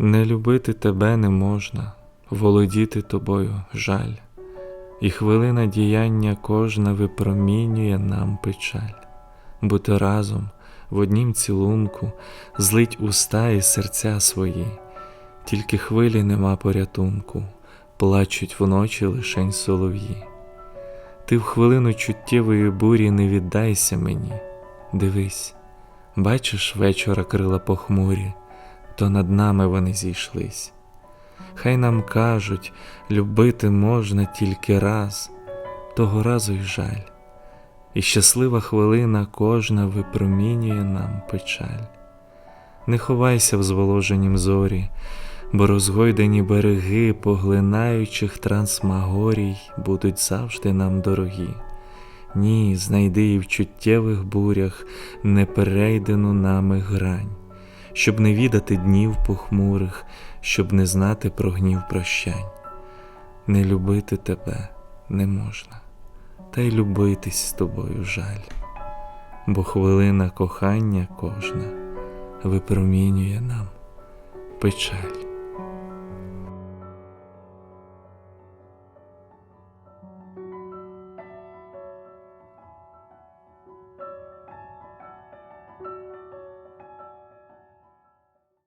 Не любити тебе не можна, володіти тобою жаль, і хвилина діяння кожна випромінює нам печаль, бути разом в однім цілунку, злить уста і серця свої, тільки хвилі нема порятунку, плачуть вночі лишень солов'ї. Ти в хвилину чуттєвої бурі не віддайся мені, дивись, бачиш вечора крила похмурі, то над нами вони зійшлись. Хай нам кажуть, любити можна тільки раз, того разу й жаль, і щаслива хвилина кожна випромінює нам печаль. Не ховайся в зволоженім зорі, бо розгойдені береги поглинаючих трансмагорій будуть завжди нам дорогі. Ні, знайди і в чуттєвих бурях неперейдену нами грань, щоб не відати днів похмурих, щоб не знати про гнів прощань. Не любити тебе не можна, та й любитись з тобою жаль, бо хвилина кохання кожна випромінює нам печаль.